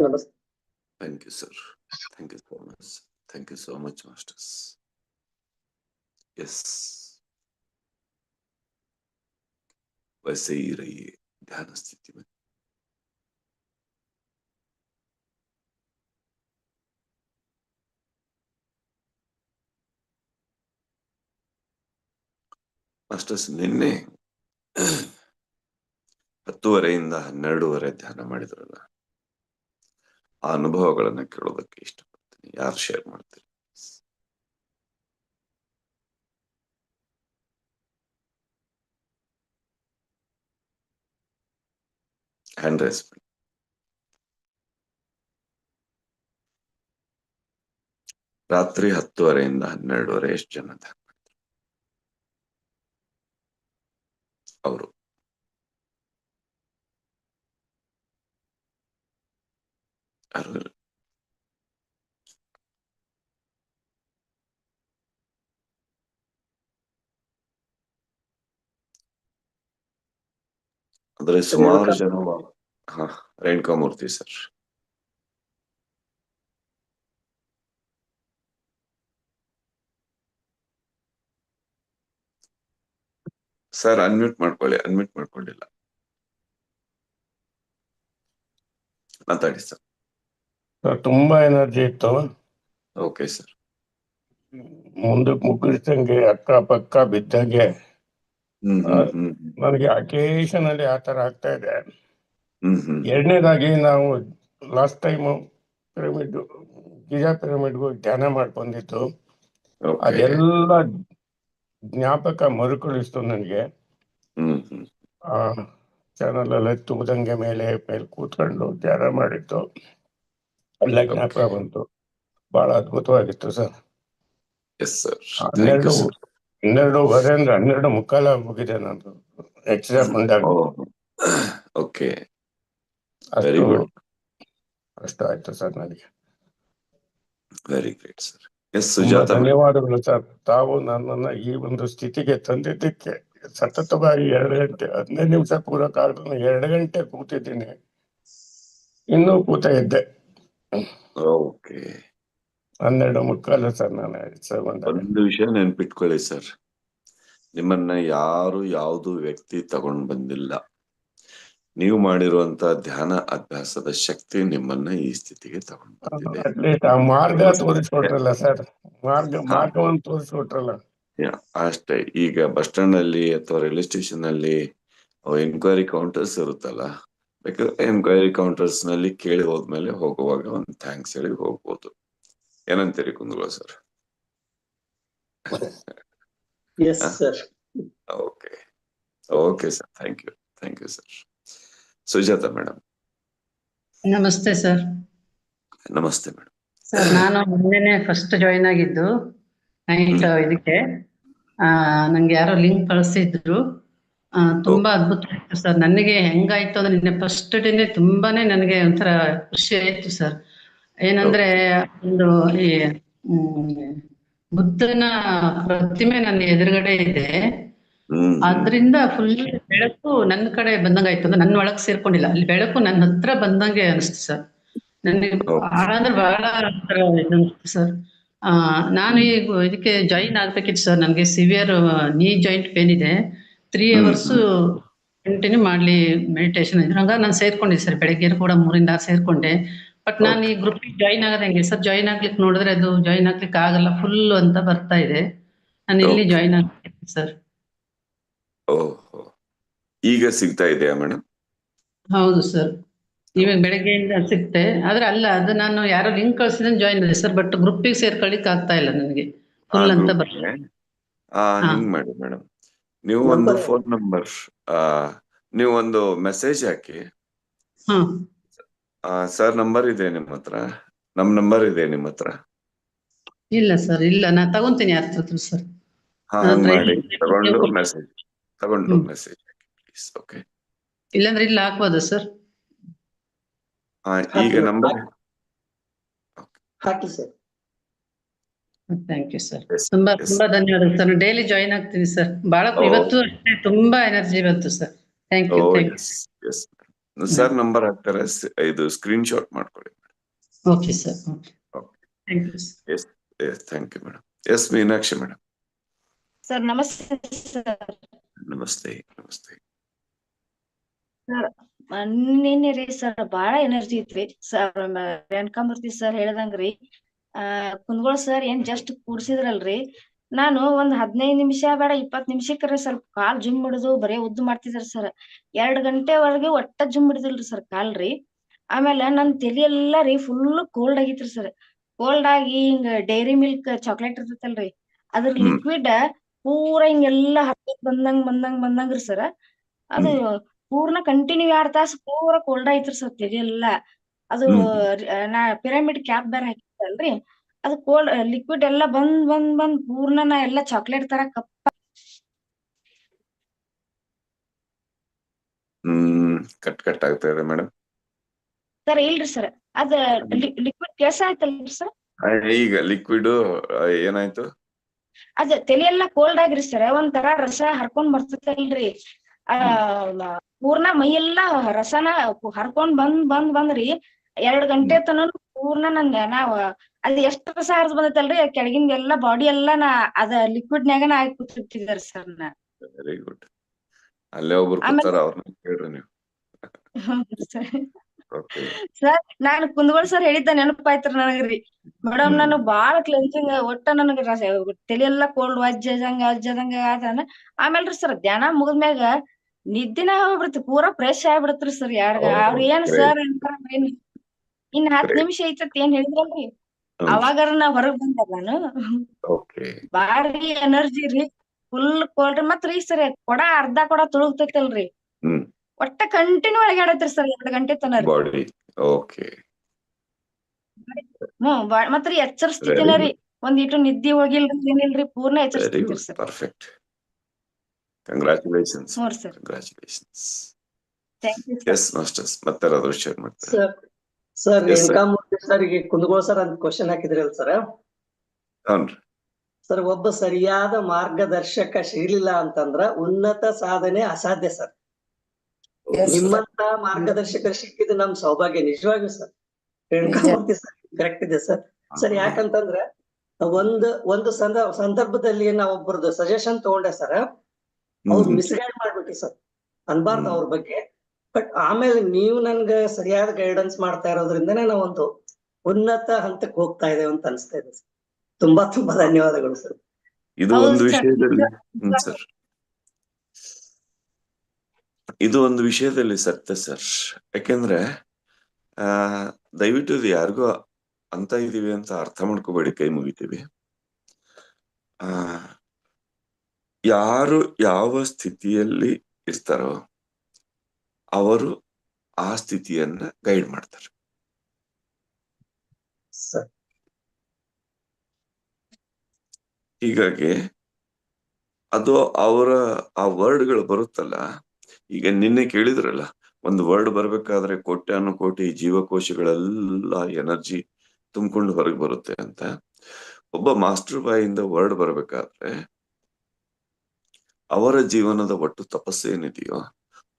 ನಮಸ್ತೆ Thank you, sir. Thank you so much. Thank you so much, masters. Yes. वैसे ही रहिए ध्यान स्थिति में ಮಾಸ್ಟರ್ಸ್ ನಿನ್ನೆ ಹತ್ತುವರೆಯಿಂದ ಹನ್ನೆರಡೂವರೆ ಧ್ಯಾನ ಮಾಡಿದ್ರಲ್ಲ ಆ ಅನುಭವಗಳನ್ನ ಕೇಳೋದಕ್ಕೆ ಇಷ್ಟಪಡ್ತೀನಿ. ಯಾರು ಶೇರ್ ಮಾಡ್ತೀರಿ? ಹ್ಯಾಂಡ್ ರೈಸ್ ರಾತ್ರಿ ಹತ್ತುವರೆಯಿಂದ ಹನ್ನೆರಡುವರೆ ಎಷ್ಟು ಜನ ಅವರು. ಇಲ್ಲ. ಅಂದ್ರೆ ಸುಮಾರು ಜನ ಹಾ Renuka Murthy sir sir unmute ಮಾಡ್ಕೊಳ್ಳಿ ಅನ್ಮ್ಯೂಟ್ ಮಾಡ್ಕೊಂಡಿಲ್ಲ ಮಾತಾಡಿ ಸರ್ ಸರ್, ತುಂಬಾ ಎನರ್ಜಿ ಇತ್ತು. Okay sir. ಮುಂದಕ್ಕೆ ಮುಗಿಸ್ದಂಗೆ ಅಕ್ಕ ಪಕ್ಕ ಬಿದ್ದಂಗೆ ನನಗೆ ಅಕೇಶನ್ ಅಲ್ಲಿ ಆ ತರ ಆಗ್ತಾ ಇದೆ. ಎರಡನೇದಾಗಿ ನಾವು ಲಾಸ್ಟ್ ಟೈಮ್ ಪಿರಮಿಡ್ ಗಿಜಾ ಪಿರಮಿಡ್ಗೂ ಧ್ಯಾನ ಮಾಡ್ಕೊಂಡಿದ್ದು ಬಂದಿತ್ತು ಅದೆಲ್ಲ ಜ್ಞಾಪಕ ಮರುಕಳಿಸ್ತು ನನಗೆ. ಚಾನಲ್ ಎಲ್ಲ ತುಂಬದಂಗೆ ಮೇಲೆ ಮೇಲೆ ಕೂತ್ಕೊಂಡು ಧ್ಯಾನ ಮಾಡಿದ್ದು. ಜ್ಞಾಪಕ ಬಂತು. ಬಹಳ ಅದ್ಭುತವಾಗಿತ್ತು ಸರ್. ಎಸ್ ಸರ್ ಹನ್ನೆರಡು ಹನ್ನೆರಡುವರೆ ಅಂದ್ರೆ ಹನ್ನೆರಡು ಮುಕ್ಕಾಲ ಮುಗಿದೆ ನಾನು. ಎಕ್ಸಾಮ್ ಬಂದಾಗ. ಓಕೆ ವೆರಿ ಗುಡ್ ಅಷ್ಟು ಆಯ್ತು ಸರ್ ನನಗೆ. Very great sir yes Sujata ಧನ್ಯವಾದಗಳು ಸರ್. ತಾವು ನನ್ನನ್ನ ಈ ಒಂದು ಸ್ಥಿತಿಗೆ ತಂದಿದ್ದಕ್ಕೆ ಸತತವಾಗಿ ಎರಡು ಗಂಟೆ ಹದಿನೈದು ನಿಮಿಷ ಪೂರ ಕಾಲ ಎರಡು ಗಂಟೆ ಕೂತಿದ್ದೀನಿ. ಇನ್ನೂ ಕೂತ ಇದ್ದೆ. ಓಕೆ ಹನ್ನೆರಡು ಮುಕ್ಕಾಲು ಸರ್ ನಾನು ಒಂದು ವಿಷಯ ನೆನ್ಪಿಟ್ಕೊಳ್ಳಿ ಸರ್. ನಿಮ್ಮನ್ನ ಯಾರು ಯಾವುದು ವ್ಯಕ್ತಿ ತಗೊಂಡ್ ಬಂದಿಲ್ಲ. ನೀವು ಮಾಡಿರುವಂತ ಧ್ಯಾನ ಅಭ್ಯಾಸದ ಶಕ್ತಿ ನಿಮ್ಮನ್ನ ಈ ಸ್ಥಿತಿಗೆ ತಗೊಂಡ್ ಬಂದಿದೆ. ಅಟ್ಲೀಸ್ಟ್ ಆ ಮಾರ್ಗ ತೋರಿಸ್ಕೊಟ್ರಲ್ಲ ಸರ್. ಮಾರ್ಗ ಮಾರ್ಗವನ್ನು ತೋರಿಸ್ಕೊಟ್ರಲ್ಲ. ಯಾ, ಅಷ್ಟೇ. ಈಗ ಬಸ್ ಸ್ಟ್ಯಾಂಡ್ ಅಲ್ಲಿ ಅಥವಾ ರೈಲ್ವೆ ಸ್ಟೇಷನ್ ಅಲ್ಲಿ ಎನ್ಕ್ವೈರಿ ಕೌಂಟರ್ಸ್ ಇರುತ್ತಲ್ಲ ಬೇಕಾದ್ರೆ ಎನ್ಕ್ವೈರಿ ಕೌಂಟರ್ಸ್ನಲ್ಲಿ ಕೇಳಿ ಹೋದ್ಮೇಲೆ ಹೋಗುವಾಗ ಒಂದು ಥ್ಯಾಂಕ್ಸ್ ಹೇಳಿ ಹೋಗ್ಬೋದು. ಏನಂತೀರಿ Kundgol sir okay okay sir thank you thank you sir Sujata madam ನಮಸ್ತೆ ಸರ್ ನಮಸ್ತೆ ಮೇಡಮ್ ಸರ್ ನಾನು ಮೊನ್ನೆನೆ ಫಸ್ಟ್ ಜಾಯಿನ್ ಆಗಿದ್ದು ನೈಟ್ ಇದಕ್ಕೆ. ಆ ನಂಗೆ ಯಾರೋ ಲಿಂಕ್ ಕಳಿಸಿದ್ರು. ತುಂಬಾ ಅದ್ಭುತ ಆಯ್ತು ಸರ್. ನನಗೆ ಹೆಂಗಾಯ್ತು ಅಂದ್ರೆ ನಿನ್ನೆ ಫಸ್ಟ್ ಡೇನೆ ತುಂಬಾನೇ ನನಗೆ ಒಂಥರ ಖುಷಿ ಆಯ್ತು ಸರ್. ಏನಂದ್ರೆ ಒಂದು ಈ ಹ್ಮ್, ಬುದ್ಧನ ಪ್ರತಿಮೆ ನನ್ನ ಎದುರುಗಡೆ ಇದೆ. ಅದ್ರಿಂದ ಫುಲ್ ಬೆಳಕು ನನ್ನ ಕಡೆ ಬಂದಂಗಾಯ್ತು ಅಂದ್ರೆ ನನ್ನ ಒಳಗ್ ಸೇರ್ಕೊಂಡಿಲ್ಲ. ಅಲ್ಲಿ ಬೆಳಕು ನನ್ನ ಹತ್ರ ಬಂದಂಗೆ ಅನಿಸ್ತು ಸರ್. ನನಗೆ. ಬಹಳ ಅಂದ್ರೆ ಬಹಳ ಸರ್. ಆ ನಾನು ಈಗ ಇದಕ್ಕೆ ಜಾಯಿನ್ ಆಗ್ಬೇಕಿತ್ತು ಸರ್. ನನಗೆ ಸಿವಿಯರ್ ನೀ ಜಾಯಿಂಟ್ ಪೇನ್ ಇದೆ. ತ್ರೀ ಅವರ್ಸ್ ಕಂಟಿನ್ಯೂ ಮಾಡ್ಲಿ ಮೆಡಿಟೇಷನ್ ಹಂಗ ನಾನು ಸೇರ್ಕೊಂಡಿದ್ದೆ ಸರ್ ಬೆಳಗ್ಗೆ ಕೂಡ ಮೂರಿಂದ ಸೇರ್ಕೊಂಡೆ. ಬಟ್ ನಾನು ಈ ಗ್ರೂಪ್ ಜಾಯಿನ್ ಆಗೋದು ಹೆಂಗೆ ಸರ್. ಜಾಯಿನ್ ಆಗ್ಲಿಕ್ಕೆ ನೋಡಿದ್ರೆ ಅದು ಜಾಯಿನ್ ಆಗ್ಲಿಕ್ಕೆ ಆಗಲ್ಲ ಫುಲ್ ಅಂತ ಬರ್ತಾ ಇದೆ. ನಾನು ಇಲ್ಲಿ. ಜಾಯಿನ್ ಆಗ್ತೀನಿ ಸರ್. ಓಹೋ. ಈಗ ಸಿಗ್ತಾ ಇದೆಯಾ ಮೇಡಮ್ ಹೌದು ಸರ್. ಇವಾಗ ಬೆಳಗ್ಗೆಯಿಂದ ಸಿಕ್ತೆ ಆದ್ರೆ ಅಲ್ಲ ಅದು ನಾನು ಯಾರೋ ಲಿಂಕ್ ಕಳ್ಸಿದ್ರೆ ಜಾಯಿನ್ ಇದೆ ಸರ್. ಬಟ್ ಗ್ರೂಪಿಗೆ ಸೇರ್ಕೊಳ್ಳಿಕ್ ಆಗ್ತಾ ಇಲ್ಲ ನನಗೆ. ಫುಲ್ ಅಂತ ಬರ್ತದೆ ಹಾ. ಹಿಂಗ್ ಮಾಡಿ ಮೇಡಮ್ ನೀವು ಒಂದು ಫೋನ್ ನಂಬರ್ ನೀವು ಒಂದು ಮೆಸೇಜ್ ಹಾಕಿ. ಸರ್ ನಂಬರ್ ಇದೆ ನಿಮ್ಮ ಹತ್ರ. ನಮ್ ನಂಬರ್ ಇದೆ ನಿಮ್ಮ ಹತ್ರ. ಇಲ್ಲ ಸರ್ ಇಲ್ಲ. ನಾ ತಗೊಂತೀನಿ ಯಾರ ಹತ್ರ ಸರ್ ಹಾ ಮಾಡಿ. ತಗೊಂಡು ಮೆಸೇಜ್ ತಗೊಂಡು ಮೆಸೇಜ್ ಹಾಕಿ ಪ್ಲೀಸ್ ಓಕೆ ಇಲ್ಲಾಂದ್ರೆ ಇಲ್ಲ ಹಾಕ್ಬೋದಾ ಸರ್ ಹಾ ಈಗ ನಂಬರ್ ಹಾಕಿ ಸರ್ ಥ್ಯಾಂಕ್ ಯು ಸರ್ ತುಂಬಾ ತುಂಬಾ ಧನ್ಯವಾದ ಸರ್. ಡೈಲಿ ಜಾಯಿನ್ ಆಗ್ತೀನಿ ಸರ್. ಬಹಳ Oh. ಇವತ್ತು ಅಷ್ಟೇ ತುಂಬಾ ಎನರ್ಜಿ ಬಂತು sir. Thank you oh thank you yes yes sir number ಹಾಕ್ತಾರೆ. ಇದು ಸ್ಕ್ರೀನ್ ಶಾಟ್ ಮಾಡ್ಕೊಳ್ಳಿ okay sir okay thank you sir yes thank you madam yes Meenakshi madam sir ನಮಸ್ತೆ ಸರ್ ನಮಸ್ತೆ ನಮಸ್ತೆ ನಿನ್ನೆ ರೀ ಸರ್ ಬಾಳ ಎನರ್ಜಿ ಇತ್ರಿ. ಸರ್ ರೇಣುಕಾಮೂರ್ತಿ ಸರ್ ಹೇಳ್ದಂಗ್ರಿ. ಆ ಕುಂದಗೋಳ ಸರ್ ಏನ್ ಜಸ್ಟ್ ಕೂಡ್ಸಿದ್ರಲ್ರಿ ನಾನು ಒಂದ್ ಹದಿನೈದ್ ನಿಮಿಷ ಬೇಡ ಇಪ್ಪತ್ ನಿಮಿಷಕ್ಕರ ಸ್ವಲ್ಪ ಕಾಲ್ ಜುಮ್ ಹಿಡಿದು ಬರೇ ಉದ್ದು ಮಾಡ್ತಿದ್ರ ಸರ್. ಎರಡ್ ಗಂಟೆವರೆಗೆ ಒಟ್ಟ ಜುಮ್ ಹಿಡಿದಿಲ್ರಿ ಸರ್ ಕಾಲ್ ರೀ ಆಮೇಲೆ ನನ್ ತಲಿ ಎಲ್ಲಾ ರೀ ಫುಲ್ ಕೋಲ್ಡ್ ಆಗಿತ್ರಿ ಸರ್. ಕೋಲ್ಡ್ ಆಗಿ ಹಿಂಗ ಡೈರಿ ಮಿಲ್ಕ್ ಚಾಕ್ಲೇಟ್ ಇರ್ತೈತಲ್ರಿ. ಅದ್ರ. ಲಿಕ್ವಿಡ್ ಪೂರಾ ಹಿಂಗೆಲ್ಲಾ ಹತ್ತಕ್ ಬಂದಂಗ್ ಬಂದಂಗ್ ಬಂದಂಗ್ರಿ ಸರ್. ಅದು ಪೂರ್ಣ ಕಂಟಿನ್ಯೂ ಎರಡ್ ತಾಸ್ ಪೂರಾ ಕೋಲ್ಡ್ ಆಯ್ತ್ರಿ ಸರ್ ತಲಿ ಎಲ್ಲಾ. ಅದು ನಾ ಪಿರಮಿಡ್ ಕ್ಯಾಪ್ ಬೇರೆ ಅಲ್ರಿ ಅದು ಕೋಲ್ಡ್ ಲಿಕ್ವಿಡ್ ಎಲ್ಲಾ ಬಂದ್ ಬಂದ್ ಬಂದ್ ಪೂರ್ಣ ನಾ ಎಲ್ಲಾ ಚಾಕ್ಲೇಟ್ ತರ ಕಪ್ಪ ಹ್ಮ್ ಕಟ್ ಕಟ್ ಆಗ್ತಾ ಇದೆ ಮೇಡಮ್ ಸರ್ ಇಲ್ರಿ ಸರ್. ಅದ ಲಿಕ್ವಿಡ್ ಕೆಲಸ ಆಯ್ತಲ್ರಿ ಸರ್? ಈಗ ಲಿಕ್ವಿಡ್ ಏನಾಯ್ತು? ಅದ ತಲಿ ಎಲ್ಲಾ ಕೋಲ್ಡ್ ಆಗ್ರಿ ಸರ್. ಒಂಥರ ರಸ ಹರ್ಕೊಂಡ್ ಬರ್ತೈತಲ್ರಿ. ಪೂರ್ಣ ಮೈಯೆಲ್ಲಾ ರಸನ ಹರ್ಕೊಂಡ್ ಬಂದ್ ಬಂದ್ ಬಂದ್ರಿ. ಎರಡ್ ಗಂಟೆ ತನ ಪೂರ್ಣ ನಂದ ನಾವ್ ಅದ್ ಎಷ್ಟ್ ರಸ ಹರಿದ್ ಬಂದೈತಲ್ರಿ ಕೆಳಗಿಂದ ಎಲ್ಲಾ ಬಾಡಿ ಎಲ್ಲಾ ನಾ ಅದ ಲಿಕ್ವಿಡ್ ನ್ಯಾಗ ನಾ ಹಾಕಿ ಸರ್ ನಾ. ವೆರಿ ಗುಡ್ ಅಲ್ಲೇ ಒಬ್ರು ಕೂತಾರ ಅವ್ರನ್ನ ಕೇಳ್ರಿ ನೀವು. ಸರ್ ನಾನು ಕುಂದಗೋಳ್ ಸರ್ ಹೇಳಿದ್ದ ನೆನಪಾಯ್ತ್ರಿ ನನಗ್ರಿ. ಮೇಡಮ್ ನಾನು ಬಾಳ ಕ್ಲೆನ್ಸಿಂಗ್ ಒಟ್ಟ ನನಗ ತಲೆ ಎಲ್ಲಾ ಕೋಲ್ಡ್ ವಜ್ಜದಂಗ ಅಜ್ಜದಂಗ ಆದನ. ಆಮೇಲ್ರಿ ಸರ್ ಧ್ಯಾನ ಮುಗಿದ್ಮ್ಯಾಗ ನಿದ್ದಿನ ಹೋಗ್ಬಿಡ್ತಿ ಪೂರಾ ಫ್ರೆಶ್ ಆಗ್ಬಿಡತ್ರಿ ಸರ್ ಯಾರ್ಗ. ಅವ್ರ ಏನ್ ಸರ್ ಏನ್ ಇನ್ ಹತ್. ನಿಮಿಷ ಐತತ್ ಏನ್ ಹೇಳಿದ್ರಲ್ರಿ ಅವಾಗಾರ ನಾ ಹೊರಗ್ ಬಂದೆ ನಾನು? ಓಕೆ. ಬಾರಿ ಎನರ್ಜಿ ರೀ ಫುಲ್ ಕೋಲ್ಡ್ ಮತ್ ರೀ ಸರ್ ಕೊಡ ಅರ್ಧ ಕೊಡ ತುಳುಗ್ತೈತಲ್ರಿ. ಹ್ಮ್. ಒಟ್ಟ ಕಂಟಿನ್ಯೂ ಒಳಗಾಡತ್ರಿ ಸರ್ ಎರಡ್ ಗಂಟೆ ತನ ರೀ. Body okay. ಹ್ಮ್ ಬಾ- ಮತ್ರಿ ಎಚ್ಚರ ಸ್ಥಿತಿನ ರೀ. ಒಂದ್ ಇಟ್ಟು ನಿದ್ದಿ ಹೋಗಿಲ್ರಿ ಏನಿಲ್ರಿ ಪೂರ್ಣ ಎಚ್ಚರಿಸ್ತಿದ್ದೀರಿ ಸರ್. ಪರ್ಫೆಕ್ಟ್ ಕಂಗ್ರಾಚುಲೇಷನ್ಸ್ ಹ್ಞೂ sir. Congratulations thank you yes masters ಮತ್ತೆ ಯಾರಾದ್ರೂ ಶೇರ್ ಮಾಡ್ತಾರೆ? ಸರ್. ರೇಣುಕಾಮೂರ್ತಿ ಸರ್ ಈಗ ಕುಂದಗೋಳ ಸರ್ ಅಂತ ಕ್ವಶನ್ ಹಾಕಿದ್ರಲ್ಲ ಸರ್ ಸರ್ ಒಬ್ಬ ಸರಿಯಾದ ಮಾರ್ಗದರ್ಶಕ ಸಿಗ್ಲಿಲ್ಲ ಅಂತಂದ್ರ ಉನ್ನತ ಸಾಧನೆ ಅಸಾಧ್ಯ ಸರ್ ನಿಮ್ಮಂತ ಮಾರ್ಗದರ್ಶಕ ಸಿಕ್ಕಿದ್ದು ನಮ್ ಸೌಭಾಗ್ಯ ನಿಜವಾಗ್ಲೂ ಸರ್ ರೇಣುಕಾಮೂರ್ತಿ ಸರ್ ಕರೆಕ್ಟ್ ಇದೆ ಸರ್ ಸರ್ ಯಾಕಂತಂದ್ರ ಒಂದ್ ಒಂದು ಸಂದ ಸಂದರ್ಭದಲ್ಲಿ ನಾವ್ ಒಬ್ಬರದ್ದು ಸಜೆಷನ್ ತಗೊಂಡೆ ಸರ್ ಅವ್ರು ಮಿಸ್ಗೈಡ್ ಮಾಡ್ಬಿಟ್ಟಿ ಸರ್ ಅನ್ಬಾರ್ದು. ಅವ್ರ ಬಗ್ಗೆ. ಬಟ್ ಆಮೇಲೆ ನೀವು ನನ್ಗೆ ಸರಿಯಾದ ಗೈಡೆನ್ಸ್ ಮಾಡ್ತಾ ಇರೋದ್ರಿಂದನೇ ನಾವು ಒಂದು ಉನ್ನತ ಹಂತಕ್ಕೆ ಹೋಗ್ತಾ ಇದೆ ಅಂತ ಅನಿಸ್ತಾ ಇದೆ ಸರ್. ತುಂಬಾ ತುಂಬಾ ಧನ್ಯವಾದಗಳು ಸರ್. ಇದು ಒಂದು ವಿಷಯದಲ್ಲಿ ಸರ್. ಇದು ಒಂದು ವಿಷಯದಲ್ಲಿ ಸತ್ಯ ಸರ್. ಯಾಕೆಂದ್ರೆ ಆ ದಯವಿಟ್ಟು ಇದು ಯಾರಿಗೂ ಅಂತ ಇದೀವಿ ಅಂತ ಅರ್ಥ ಮಾಡ್ಕೋಬೇಡಿ ಕೈ ಮುಗಿತೀವಿ. ಆ ಯಾರು ಯಾವ ಸ್ಥಿತಿಯಲ್ಲಿ ಇರ್ತಾರೋ ಅವರು ಆ ಸ್ಥಿತಿಯನ್ನ ಗೈಡ್ ಮಾಡ್ತಾರೆ. ಹೀಗಾಗಿ ಅದು ಅವರ ಆ ವರ್ಡ್ಗಳು ಬರುತ್ತಲ್ಲ ಈಗ ನಿನ್ನೆ ಕೇಳಿದ್ರಲ್ಲ ಒಂದು ವರ್ಡ್ ಬರ್ಬೇಕಾದ್ರೆ ಕೋಟ್ಯಾನು ಕೋಟಿ ಜೀವಕೋಶಗಳೆಲ್ಲ ಎನರ್ಜಿ ತುಂಬಿಕೊಂಡು ಹೊರಗೆ ಬರುತ್ತೆ ಅಂತ. ಒಬ್ಬ ಮಾಸ್ಟರ್ ಬಾಯಿಂದ ವರ್ಡ್ ಬರ್ಬೇಕಾದ್ರೆ ಅವರ ಜೀವನದ ಒಟ್ಟು ತಪಸ್ಸು ಏನಿದೆಯೋ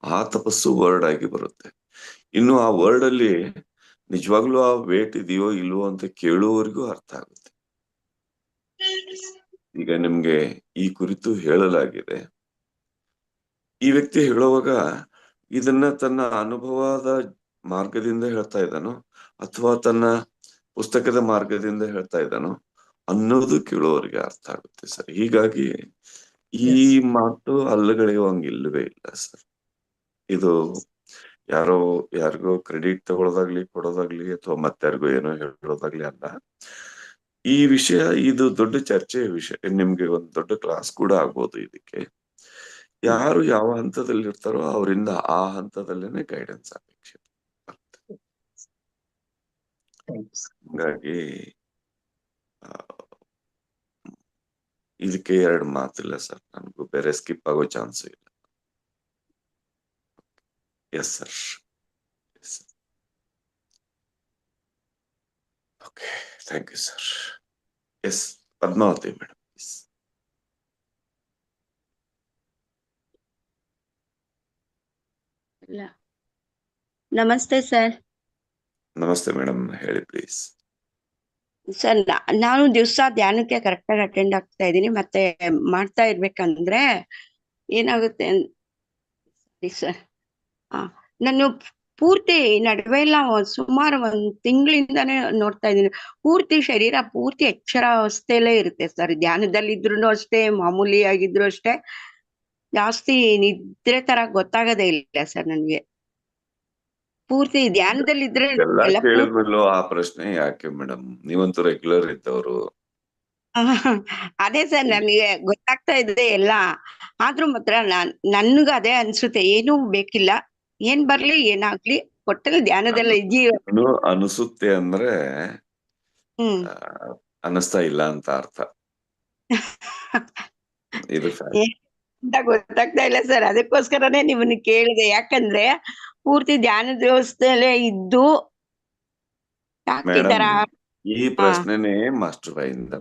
ಆ ತಪಸ್ಸು ವರ್ಡ್ ಆಗಿ ಬರುತ್ತೆ. ಇನ್ನು ಆ ವರ್ಡ್ ಅಲ್ಲಿ ನಿಜವಾಗ್ಲೂ ಆ ವೇಟ್ ಇದೆಯೋ ಇಲ್ವೋ ಅಂತ ಕೇಳುವವರಿಗೂ ಅರ್ಥ ಆಗುತ್ತೆ. ಈಗ ನಿಮ್ಗೆ ಈ ಕುರಿತು ಹೇಳಲಾಗಿದೆ. ಈ ವ್ಯಕ್ತಿ ಹೇಳುವಾಗ ಇದನ್ನ ತನ್ನ ಅನುಭವದ ಮಾರ್ಗದಿಂದ ಹೇಳ್ತಾ ಇದ್ದಾನೋ ಅಥವಾ ತನ್ನ ಪುಸ್ತಕದ ಮಾರ್ಗದಿಂದ ಹೇಳ್ತಾ ಇದ್ದಾನೋ ಅನ್ನೋದು ಕೇಳುವವರಿಗೆ ಅರ್ಥ ಆಗುತ್ತೆ ಸರ್. ಹೀಗಾಗಿ ಈ ಮಾತು ಅಲ್ಲಗಳೆಯುವಂಗಿಲ್ಲವೇ ಇಲ್ಲ ಸರ್. ಇದು ಯಾರೋ ಯಾರಿಗೋ ಕ್ರೆಡಿಟ್ ತಗೊಳ್ಳೋದಾಗ್ಲಿ ಕೊಡೋದಾಗ್ಲಿ ಅಥವಾ ಮತ್ತಾರಿಗೋ ಏನೋ ಹೇಳೋದಾಗ್ಲಿ ಅಲ್ಲ, ಈ ವಿಷಯ, ಇದು ದೊಡ್ಡ ಚರ್ಚೆಯ ವಿಷಯ. ನಿಮ್ಗೆ ಒಂದು ದೊಡ್ಡ ಕ್ಲಾಸ್ ಕೂಡ ಆಗ್ಬೋದು ಇದಕ್ಕೆ. ಯಾರು ಯಾವ ಹಂತದಲ್ಲಿ ಇರ್ತಾರೋ ಅವರಿಂದ ಆ ಹಂತದಲ್ಲೇನೆ ಗೈಡೆನ್ಸ್ ಅಪೇಕ್ಷೆ. ಹಂಗಾಗಿ ಇದಕ್ಕೆ ಎರಡು ಮಾತಿಲ್ಲ ಸರ್. ನನಗೂ ಬೇರೆ ಸ್ಕಿಪ್ ಆಗೋ ಚಾನ್ಸ್ ಇಲ್ಲ yes sir okay thank you sir yes Padmavati madam ಇಲ್ಲ ನಮಸ್ತೆ ಸರ್ ನಮಸ್ತೆ ಮೇಡಮ್ ಹೇಳಿ ಪ್ಲೀಸ್ ಸರ್ ನಾ- ನಾನು ದಿವಸ ಧ್ಯಾನಕ್ಕೆ ಕರೆಕ್ಟಾಗಿ ಅಟೆಂಡ್ ಆಗ್ತಾ ಇದ್ದೀನಿ. ಮತ್ತೆ ಮಾಡ್ತಾ ಇರ್ಬೇಕಂದ್ರೆ ಏನಾಗುತ್ತೆ ಸರ್ ಆ ನಾನು ಪೂರ್ತಿ ನಡುವೆ ಎಲ್ಲ ಸುಮಾರು ಒಂದ್ ತಿಂಗಳಿಂದಾನೇ ನೋಡ್ತಾ ಇದ್ದೀನಿ. ಪೂರ್ತಿ ಶರೀರ ಪೂರ್ತಿ ಎಚ್ಚರ ಅವಸ್ಥೆಯಲ್ಲೇ ಇರುತ್ತೆ ಸರ್. ಧ್ಯಾನದಲ್ಲಿ ಇದ್ರು ಅಷ್ಟೇ ಮಾಮೂಲಿ ಆಗಿದ್ರು ಅಷ್ಟೇ. ಜಾಸ್ತಿ ನಿದ್ರೆ ತರ ಗೊತ್ತಾಗದೇ ಇಲ್ಲ ಸರ್ ನನ್ಗೆ. ಪೂರ್ತಿ ಧ್ಯಾನದಲ್ಲಿ ಇದ್ರೆ ಆ ಪ್ರಶ್ನೆ ಯಾಕೆ ಮೇಡಮ್? ನೀವಂತೂ ರೆಗ್ಯುಲರ್ ಇದ್ದವರು. ಅದೇ ಸರ್ ನನಗೆ ಗೊತ್ತಾಗ್ತಾ ಇದೆ ಎಲ್ಲ ಆದ್ರೂ ಮಾತ್ರ ನಾನ್ ನನ್ಗ ಅದೇ ಅನ್ಸುತ್ತೆ. ಏನೂ ಬೇಕಿಲ್ಲ. ಏನ್ ಬರ್ಲಿ ಏನಾಗ್ಲಿ ಒಟ್ಟಲ್ಲಿ ಧ್ಯಾನದಲ್ಲ ಅನಿಸುತ್ತೆ ಅಂದ್ರೆ ಅನಿಸ್ತಾ ಇಲ್ಲ ಅಂತ ಅರ್ಥ. ಇದು ಗೊತ್ತಾಗ್ತಾ ಇಲ್ಲ ಸರ್. ಅದಕ್ಕೋಸ್ಕರನೇ ನಿಮ್ಮನ್ನ ಕೇಳಿದೆ. ಯಾಕಂದ್ರೆ ಪೂರ್ತಿ ಧ್ಯಾನದ ವ್ಯವಸ್ಥೆಯಲ್ಲೇ ಇದ್ದು ಯಾಕೆ ಈ ಈ ಪ್ರಶ್ನೆನೇ ಮಾಸ್ಟರ್ ಬಾಯಿಂದ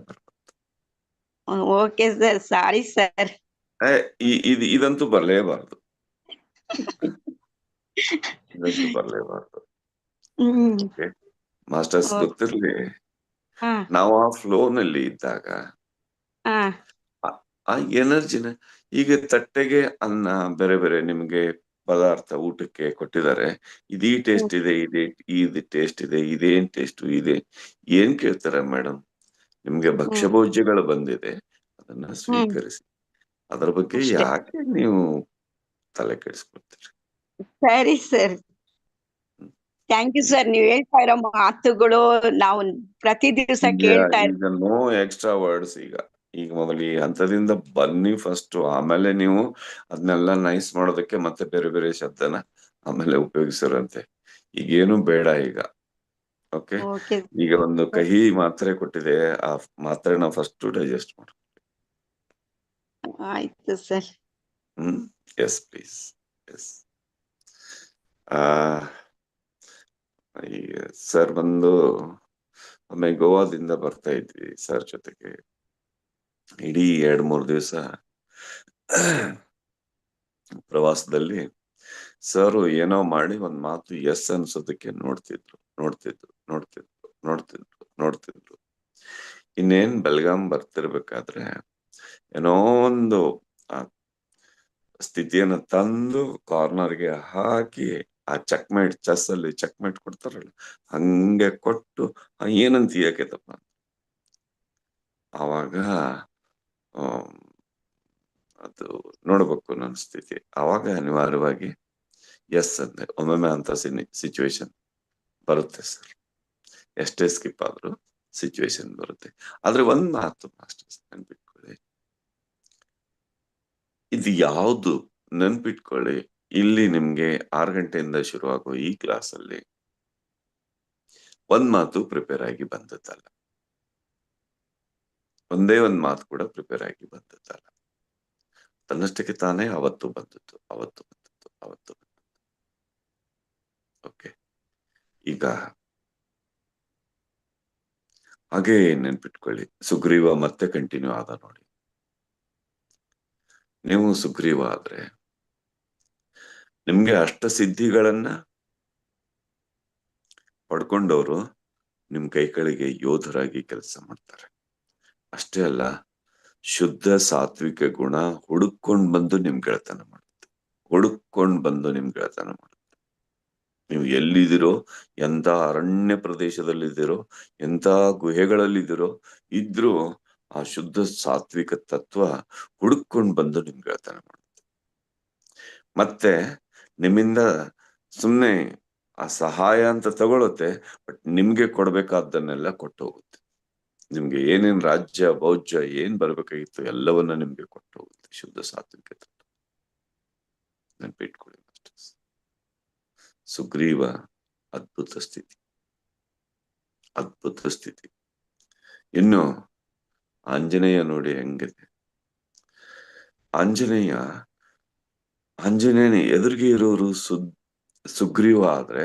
ಓಕೆ ಸರ್. Sorry sir. ಇದಂತೂ ಬರ್ಲೇಬಾರ್ದು. ಬರ್ಲೇಬಾರ್ದು ಮಾಸ್ಟರ್ಸ್. ಗೊತ್ತಿರ್ಲಿ ನಾವು ಆ ಫ್ಲೋ ನಲ್ಲಿ ಇದ್ದಾಗ ಆ ಎನರ್ಜಿನ ಈಗ ತಟ್ಟೆಗೆ ಅನ್ನ ಬೇರೆ ಬೇರೆ ನಿಮ್ಗೆ ಪದಾರ್ಥ ಊಟಕ್ಕೆ ಕೊಟ್ಟಿದ್ದಾರೆ. ಇದೀ ಟೇಸ್ಟ್ ಇದೆ ಇದೇ ಇದು ಟೇಸ್ಟ್ ಇದೆ ಇದೇನ್ ಟೇಸ್ಟ್ ಇದೆ. ಏನ್ ಕೇಳ್ತಾರೆ ಮೇಡಮ್ ನಿಮ್ಗೆ ಭಕ್ಷ್ಯಭೋಜ್ಯಗಳು ಬಂದಿದೆ. ಅದನ್ನ ಸ್ವೀಕರಿಸಿ. ಅದ್ರ ಬಗ್ಗೆ ಯಾಕೆ ನೀವು ತಲೆ ಕೆಡಿಸ್ಕೊಳ್ತೀರಿ? ಸರಿ ಸರ್. ಥ್ಯಾಂಕ್ ಯು ಸರ್ ನೀವ್ ಹೇಳ್ತಾ ಇರೋ ಮಾತುಗಳು ನಾವು ಪ್ರತಿ ದಿವಸ ಕೇಳ್ತಾ ನೋ ಎಕ್ಸ್ಟ್ರಾ ವರ್ಡ್ಸ್ ಈಗ. ಈಗ ಮೊದಲು ಈ ಹಂತದಿಂದ ಬನ್ನಿ ಫಸ್ಟ್ ಆಮೇಲೆ ನೀವು ಅದನ್ನೆಲ್ಲ ನೈಸ್ ಮಾಡೋದಕ್ಕೆ ಮತ್ತೆ ಬೇರೆ ಬೇರೆ ಶಬ್ದನ ಆಮೇಲೆ ಉಪಯೋಗಿಸಿರಂತೆ. ಈಗೇನು ಬೇಡ ಈಗ. ಓಕೆ ಓಕೆ ಈಗ ಒಂದು ಕಹಿ ಮಾತ್ರೆ ಕೊಟ್ಟಿದೆ. ಆ ಮಾತ್ರೆನ ಫಸ್ಟ್ ಡೈಜೆಸ್ಟ್ ಮಾಡು. ಆಯ್ತು sir hmm? Yes please yes ಈಗ ಸರ್ ಬಂದು ಒಮ್ಮೆ ಗೋವಾದಿಂದ ಬರ್ತಾ ಇದ್ವಿ ಸರ್ ಜೊತೆಗೆ. ಇಡೀ ಎರಡ್, ಮೂರ್ ದಿವಸ ಪ್ರವಾಸದಲ್ಲಿ ಸರ್ ಏನೋ ಮಾಡಿ ಒಂದ್ ಮಾತು ಎಸ್ ಅನ್ಸೋದಕ್ಕೆ ನೋಡ್ತಿದ್ರು ನೋಡ್ತಿದ್ರು ನೋಡ್ತಿದ್ರು ನೋಡ್ತಿದ್ರು ನೋಡ್ತಿದ್ರು. ಇನ್ನೇನ್ ಬೆಲ್ಗಾಂ ಬರ್ತಿರ್ಬೇಕಾದ್ರೆ ಏನೋ ಒಂದು ಸ್ಥಿತಿಯನ್ನ ತಂದು ಕಾರ್ನರ್ಗೆ ಹಾಕಿ ಆ ಚೆಕ್ಮೇಟ್ ಚೆಸ್ ಅಲ್ಲಿ ಚೆಕ್ಮೇಟ್ ಕೊಡ್ತಾರಲ್ಲ ಹಂಗೆ ಕೊಟ್ಟು "ಆ, ಏನಂತ ಯಾಕೆತಪ್ಪ ಆವಾಗ ಆಮ್, ಅದು ನೋಡ್ಬೇಕು ನನ್ನ ಸ್ಥಿತಿ. ಆವಾಗ ಅನಿವಾರ್ಯವಾಗಿ ಎಸ್ ಅಂದೆ ಒಮ್ಮೊಮ್ಮೆ ಅಂತ ಸಿಚುವೇಶನ್ ಬರುತ್ತೆ ಸರ್ ಎಷ್ಟೇ ಸ್ಕಿಪ್ ಆದ್ರೂ ಸಿಚುವೇಶನ್ ಬರುತ್ತೆ. ಆದ್ರೆ ಒಂದ್ ಮಾತು ಮಾಸ್ಟರ್ಸ್ ನೆನ್ಪಿಟ್ಕೊಳ್ಳಿ. ಇದು ಯಾವುದು ನೆನ್ಪಿಟ್ಕೊಳ್ಳಿ. ಇಲ್ಲಿ ನಿಮ್ಗೆ ಆರು ಗಂಟೆಯಿಂದ ಶುರುವಾಗೋ ಈ ಕ್ಲಾಸ್ ಅಲ್ಲಿ ಒಂದ್ ಮಾತು ಪ್ರಿಪೇರ್ ಆಗಿ ಬಂದದ್ದಲ್ಲ. ಒಂದೇ ಒಂದ್ ಮಾತು ಕೂಡ ಪ್ರಿಪೇರ್ ಆಗಿ ಬಂದದ್ದಲ್ಲ. ತನ್ನಷ್ಟಕ್ಕೆ ತಾನೇ ಅವತ್ತು ಬಂದದ್ದು ಅವತ್ತು ಬಂದದ್ದು ಅವತ್ತು ಬಂದದ್ದು. ಓಕೆ ಈಗ ಹಾಗೆ ನೆನ್ಪಿಟ್ಕೊಳ್ಳಿ. ಸುಗ್ರೀವ ಮತ್ತೆ ಕಂಟಿನ್ಯೂ ಆದ ನೋಡಿ. ನೀವು ಸುಗ್ರೀವ ಆದ್ರೆ ನಿಮ್ಗೆ ಅಷ್ಟ ಸಿದ್ಧಿಗಳನ್ನ ಪಡ್ಕೊಂಡವರು ನಿಮ್ ಕೈಗಳಿಗೆ ಯೋಧರಾಗಿ ಕೆಲಸ ಮಾಡ್ತಾರೆ. ಅಷ್ಟೇ ಅಲ್ಲ, ಶುದ್ಧ ಸಾತ್ವಿಕ ಗುಣ ಹುಡುಕೊಂಡ್ ಬಂದು ನಿಮ್ ಗೆಳತನ ಮಾಡುತ್ತೆ. ಹುಡುಕೊಂಡ್ ಬಂದು ನಿಮ್ ಗೆಳತನ ಮಾಡುತ್ತೆ. ನೀವು ಎಲ್ಲಿದ್ದೀರೋ ಎಂತ ಅರಣ್ಯ ಪ್ರದೇಶದಲ್ಲಿದ್ದೀರೋ ಎಂತ ಗುಹೆಗಳಲ್ಲಿದ್ದೀರೋ, ಇದ್ರೂ ಆ ಶುದ್ಧ ಸಾತ್ವಿಕ ತತ್ವ ಹುಡುಕೊಂಡ್ ಬಂದು ನಿಮ್ ಗೆಳತನ ಮಾಡುತ್ತೆ. ಮತ್ತೆ ನಿಮ್ಮಿಂದ ಸುಮ್ಮನೆ ಆ ಸಹಾಯ ಅಂತ ತಗೊಳುತ್ತೆ, ಬಟ್ ನಿಮ್ಗೆ ಕೊಡ್ಬೇಕಾದ್ದನ್ನೆಲ್ಲ ಕೊಟ್ಟು ಹೋಗುತ್ತೆ ನಿಮ್ಗೆ ಏನೇನ್ ರಾಜ್ಯ ಭೌಜ್ಯ ಏನ್ ಬರ್ಬೇಕಾಗಿತ್ತು ಎಲ್ಲವನ್ನ ನಿಮ್ಗೆ ಕೊಟ್ಟು ಹೋಗುತ್ತೆ ಶುದ್ಧ ಸಾತ್ವಿಕ ನೆನ್ಪಿಟ್ಕೊಳ್ಳಿ. ಸುಗ್ರೀವ ಅದ್ಭುತ ಸ್ಥಿತಿ. ಅದ್ಭುತ ಸ್ಥಿತಿ. ಇನ್ನು ಆಂಜನೇಯ ನೋಡಿ ಹೆಂಗಿದೆ. ಆಂಜನೇಯ ಆಂಜನೇಯನ ಎದುರಿಗೆ ಇರೋರು ಸುದ್ ಸುಗ್ರೀವ ಆದ್ರೆ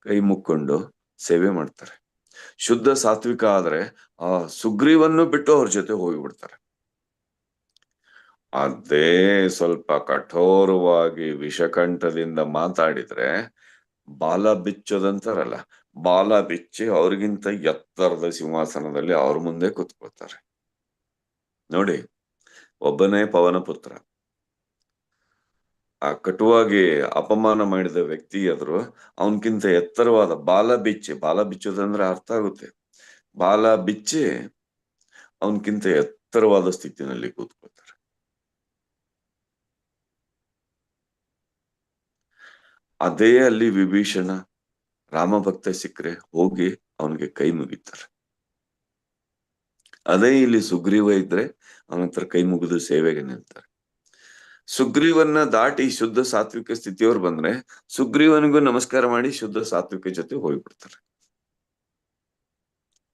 ಕೈ ಮುಕ್ಕೊಂಡು ಸೇವೆ ಮಾಡ್ತಾರೆ. ಶುದ್ಧ ಸಾತ್ವಿಕ ಆದ್ರೆ ಆ ಸುಗ್ರೀವನ್ನು ಬಿಟ್ಟು ಅವ್ರ ಜೊತೆ ಹೋಗಿಬಿಡ್ತಾರೆ. ಅದೇ ಸ್ವಲ್ಪ ಕಠೋರವಾಗಿ ವಿಷಕಂಠದಿಂದ ಮಾತಾಡಿದ್ರೆ ಬಾಲ ಬಿಚ್ಚೋದಂತಾರಲ್ಲ, ಬಾಲ ಬಿಚ್ಚಿ ಅವ್ರಿಗಿಂತ ಎತ್ತರದ ಸಿಂಹಾಸನದಲ್ಲಿ ಅವ್ರ ಮುಂದೆ ಕೂತ್ಕೊಳ್ತಾರೆ. ನೋಡಿ, ಒಬ್ಬನೇ ಪವನ ಪುತ್ರ. ಆ ಕಟುವಾಗಿ ಅಪಮಾನ ಮಾಡಿದ ವ್ಯಕ್ತಿ ಆದ್ರು ಅವನಕ್ಕಿಂತ ಎತ್ತರವಾದ ಬಾಲ ಬಿಚ್ಚಿ ಬಾಲ ಬಿಚ್ಚೋದಂದ್ರೆ ಅರ್ಥ ಆಗುತ್ತೆ. ಬಾಲ ಬಿಚ್ಚಿ ಅವನಕ್ಕಿಂತ ಎತ್ತರವಾದ ಸ್ಥಿತಿನಲ್ಲಿ ಕೂತ್ಕೊಳ್ತಾರೆ. ಅದೇ ಅಲ್ಲಿ ವಿಭೀಷಣ ರಾಮಭಕ್ತ ಸಿಕ್ಕರೆ ಹೋಗಿ ಅವನಿಗೆ ಕೈ ಮುಗಿತಾರೆ. ಅದೇ ಇಲ್ಲಿ ಸುಗ್ರೀವ ಇದ್ರೆ ಅವನ ಕೈ ಮುಗಿದು ಸೇವೆಗೆ ನಿಲ್ತಾರೆ. ಸುಗ್ರೀವನ್ನ ದಾಟಿ ಶುದ್ಧ ಸಾತ್ವಿಕ ಸ್ಥಿತಿಯವ್ರು ಬಂದ್ರೆ ಸುಗ್ರೀವನಿಗೂ ನಮಸ್ಕಾರ ಮಾಡಿ ಶುದ್ಧ ಸಾತ್ವಿಕ ಜೊತೆ ಹೋಗ್ಬಿಡ್ತಾರೆ.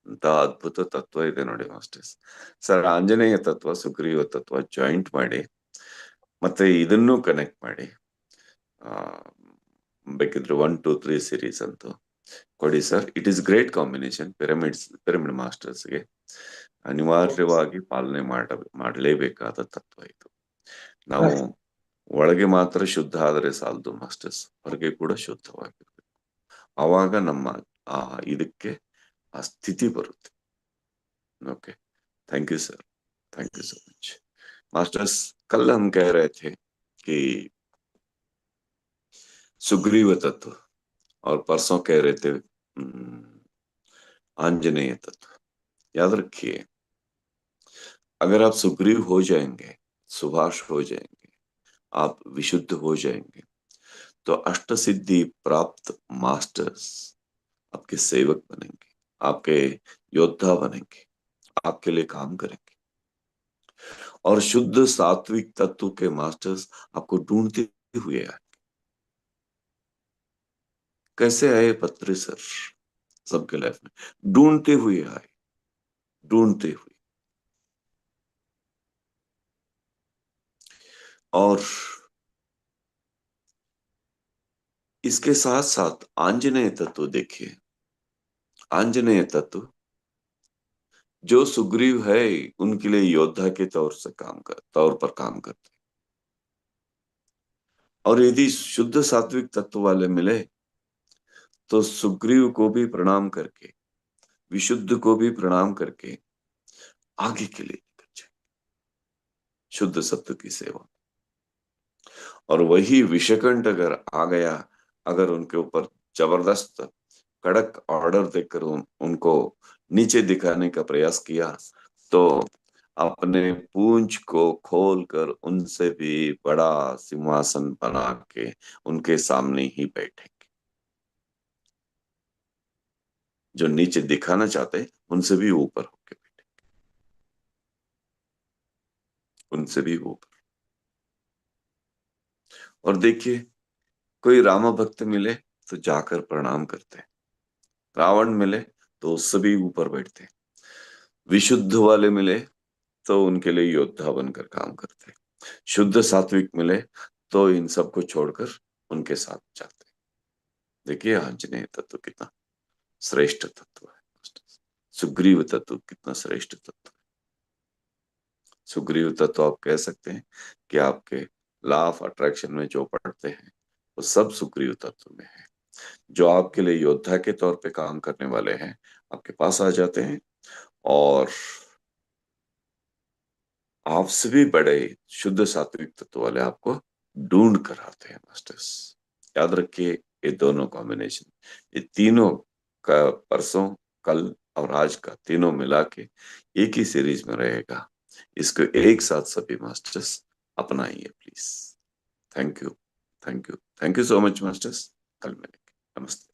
ಅಂತ ಅದ್ಭುತ ತತ್ವ ಇದೆ ನೋಡಿ ಮಾಸ್ಟರ್ಸ್. ಸರ್, ಆಂಜನೇಯ ತತ್ವ, ಸುಗ್ರೀವ ತತ್ವ ಜಾಯಿಂಟ್ ಮಾಡಿ, ಮತ್ತೆ ಇದನ್ನು ಕನೆಕ್ಟ್ ಮಾಡಿ, ಆ, ಬೇಕಿದ್ರೆ ಒನ್ ಟೂ ತ್ರೀ ಸಿರೀಸ್ ಅಂತೂ ಕೊಡಿ sir. It is great combination pyramids pyramid ಮಾಸ್ಟರ್ಸ್ಗೆ ಅನಿವಾರ್ಯವಾಗಿ ಪಾಲನೆ ಮಾಡ ಮಾಡಲೇಬೇಕಾದ ತತ್ವ ಇದು. ನಾವು ಒಳಗೆ ಮಾತ್ರ ಶುದ್ಧ ಆದರೆ ಸಾಲದು ಮಾಸ್ಟರ್ಸ್ ಹೊರಗೆ ಕೂಡ ಶುದ್ಧವಾಗಿರ್ಬೇಕು ಆವಾಗ ನಮ್ಮ ಆ ಇದಕ್ಕೆ ಆ ಸ್ಥಿತಿ ಬರುತ್ತೆ okay thank you sir thank you so much masters कल हम कह रहे थे कि सुग्रीव तत्व और परसों कह रहे थे हम्म, आंजनेय तत्व याद रखिए अगर आप सुग्रीव हो जाएंगे सुभाष हो जाएँगे, आप विशुद्ध हो जाएँगे। तो अष्ट सिद्धि प्राप्त मास्टर्स आपके सेवक बनेंगे, आपके योद्धा बनेंगे, आपके लिए काम करेंगे। और शुद्ध सात्विक तत्व के मास्टर्स आपको ढूंढते हुए आए। कैसे आए पत्र सर? सबके लाइफ में। ढूंढते हुए आए। ढूंढते हुए। और इसके साथ साथ आंजनेय तत्व देखिए। आंजनेय तत्व, जो सुग्रीव है, उनके लिए योद्धा के तौर से काम कर, तौर पर काम करते और यदि शुद्ध सात्विक तत्व वाले मिले तो सुग्रीव को भी प्रणाम करके, विशुद्ध को भी प्रणाम करके आगे के लिए निकल शुद्ध सत्व की सेवा। और वही विषकंठ अगर आ गया अगर उनके ऊपर ज़बरदस्त कड़क ऑर्डर देकर उन, उनको नीचे दिखाने का प्रयास किया तो अपने पूंछ को खोलकर उनसे भी बड़ा सिंहासन बना के उनके सामने ही बैठेंगे। जो नीचे दिखाना चाहते उनसे भी ऊपर होके बैठेंगे। उनसे भी ऊपर। और देखिए, कोई राम भक्त मिले तो जाकर प्रणाम करते रावण मिले तो उससे भी ऊपर बैठते विशुद्ध वाले मिले तो उनके लिए योद्धा बनकर काम करते शुद्ध सात्विक मिले तो इन सबको छोड़कर उनके साथ जाते देखिए, आंजनेय तत्व कितना श्रेष्ठ तत्व है। सुग्रीव तत्व कितना श्रेष्ठ तत्व है। सुग्रीव तत्व आप कह सकते हैं कि आपके लॉ ऑफ़ अट्रैक्शन में जो पढ़ते हैं, वो सब सुग्रीव तत्व में है। जो आपके लिए योद्धा के तौर पे काम करने वाले हैं, आपके पास आ जाते हैं और आपसे भी बड़े शुद्ध सात्विक तत्व वाले आपको ढूंढ कर आते हैं मास्टर्स याद रखिए, ये दोनों कॉम्बिनेशन ये तीनों का परसों, कल और आज का तीनों मिला के एक ही सीरीज़ में रहेगा। इसको एक साथ सभी masters अपनाइए please thank you thank you thank you so much masters कल मिलेंगे नमस्ते